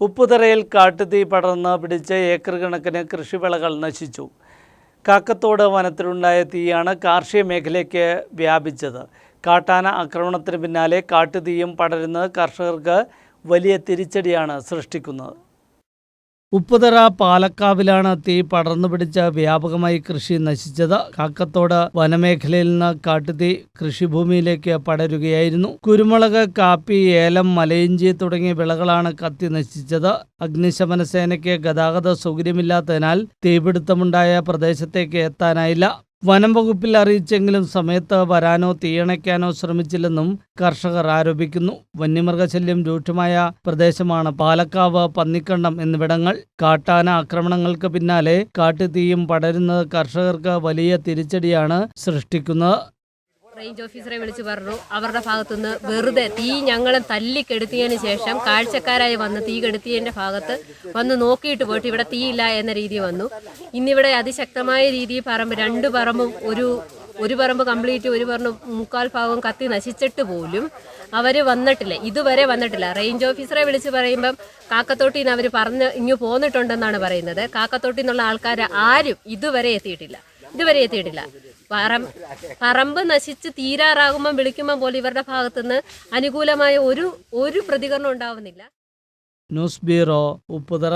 ഉപ്പുതറയിൽ കാട്ടുതീ പടർന്ന് പിടിച്ച് ഏക്കർ കണക്കിന് കൃഷിവിളകൾ നശിച്ചു. കാക്കത്തോട് വനത്തിലുണ്ടായ തീയാണ് കാർഷിക മേഖലയ്ക്ക് വ്യാപിച്ചത്. കാട്ടാന ആക്രമണത്തിന് പിന്നാലെ കാട്ടുതീയും പടരുന്നത് കർഷകർക്ക് വലിയ തിരിച്ചടിയാണ് സൃഷ്ടിക്കുന്നത്. ഉപ്പുതറ പാലക്കാവിലാണ് തീ പടർന്നു പിടിച്ച വ്യാപകമായി കൃഷി നശിച്ചത്. കാക്കത്തോട് വനമേഖലയിൽ നിന്ന് കാട്ടുതീ കൃഷിഭൂമിയിലേക്ക് പടരുകയായിരുന്നു. കുരുമുളക് കാപ്പി ഏലം മലയിഞ്ചി തുടങ്ങിയ വിളകളാണ് കത്തി നശിച്ചത്. അഗ്നിശമന സേനയ്ക്ക് ഗതാഗത സൗകര്യമില്ലാത്തതിനാൽ തീപിടുത്തമുണ്ടായ പ്രദേശത്തേക്ക് എത്താനായില്ല. വനം വകുപ്പിൽ അറിയിച്ചെങ്കിലും സമയത്ത് വരാനോ തീയണയ്ക്കാനോ ശ്രമിച്ചില്ലെന്നും കർഷകർ ആരോപിക്കുന്നു. വന്യമൃഗശല്യം രൂക്ഷമായ പ്രദേശമാണ് പാലക്കാവ് പന്നിക്കണ്ടം എന്നിവിടങ്ങൾ. കാട്ടാന ആക്രമണങ്ങൾക്ക് പിന്നാലെ കാട്ടുതീയും പടരുന്നത് കർഷകർക്ക് വലിയ തിരിച്ചടിയാണ് സൃഷ്ടിക്കുന്നത്. റേഞ്ച് ഓഫീസറെ വിളിച്ച് പറഞ്ഞു അവരുടെ ഭാഗത്തുനിന്ന് വെറുതെ തീ ഞങ്ങളെ തല്ലിക്കെടുത്തിയതിന് ശേഷം കാഴ്ചക്കാരായി വന്ന് തീ കെടുത്തിയതിന്റെ ഭാഗത്ത് വന്ന് നോക്കിയിട്ട് പോയിട്ട് ഇവിടെ തീയില്ല എന്ന രീതി വന്നു. ഇന്നിവിടെ അതിശക്തമായ രീതിയിൽ പറമ്പ് രണ്ട് പറമ്പും ഒരു ഒരു പറമ്പ് കംപ്ലീറ്റ് ഒരു പറമ്പ് മുക്കാൽ ഭാഗം കത്തി നശിച്ചിട്ട് പോലും അവർ വന്നിട്ടില്ല. ഇതുവരെ വന്നിട്ടില്ല. റേഞ്ച് ഓഫീസറെ വിളിച്ച് പറയുമ്പം കാക്കത്തോട്ടിൽ നിന്ന് അവർ പറഞ്ഞ് ഇങ്ങ് പോന്നിട്ടുണ്ടെന്നാണ് പറയുന്നത്. കാക്കത്തോട്ടിൽ നിന്നുള്ള ആൾക്കാർ ആരും ഇതുവരെ എത്തിയിട്ടില്ല. ഇതുവരെ എത്തിയിട്ടില്ല. പറം പറമ്പ് നശിച്ച് തീരാറാകുമ്പം വിളിക്കുമ്പോൾ പോലും ഇവരുടെ ഭാഗത്തുനിന്ന് അനുകൂലമായ ഒരു ഒരു പ്രതികരണം ഉണ്ടാവുന്നില്ല. News bureau Upputhara